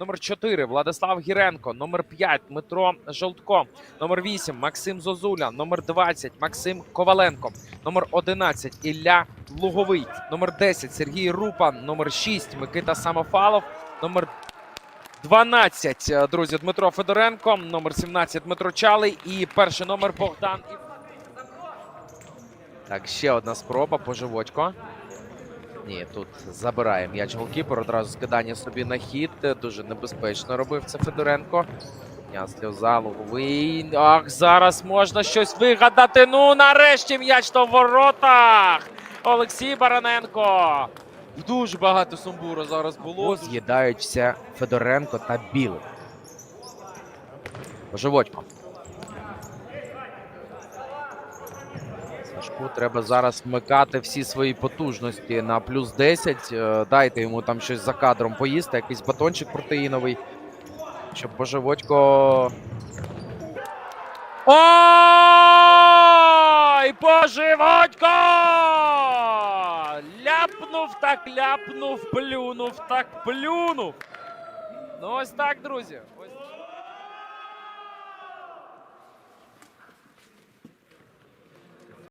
Номер 4 Владислав Гіренко. Номер 5 Дмитро Жолтко. Номер 8 Максим Зозуля. Номер 20 Максим Коваленко. Номер 11 Ілля Луговий. Номер 10 Сергій Рупа. Номер 6 Микита Самофалов. Номер 12, е, друзі, Дмитро Федоренко. Номер 17 Дмитро Чалий. І перший номер Богдан. Так, ще одна спроба по живочко. Ні, тут забирає м'яч голкіпер. Одразу скидання собі на хід. Дуже небезпечно робив це Федоренко. Я сльоза, луговий. Ах, зараз можна щось вигадати. Ну, нарешті м'яч то воротах. Олексій Бараненко. Дуже багато сумбуру зараз було. З'їдаються Федоренко та Білий. Животько. Сашку треба зараз вмикати всі свої потужності на плюс 10. Е, Дайте йому там щось за кадром поїсти, якийсь батончик протеїновий. Щоб Божеводько. Ой! Божеводько! Ляпнув так ляпнув, плюнув так плюнув. Ну ось так, друзі.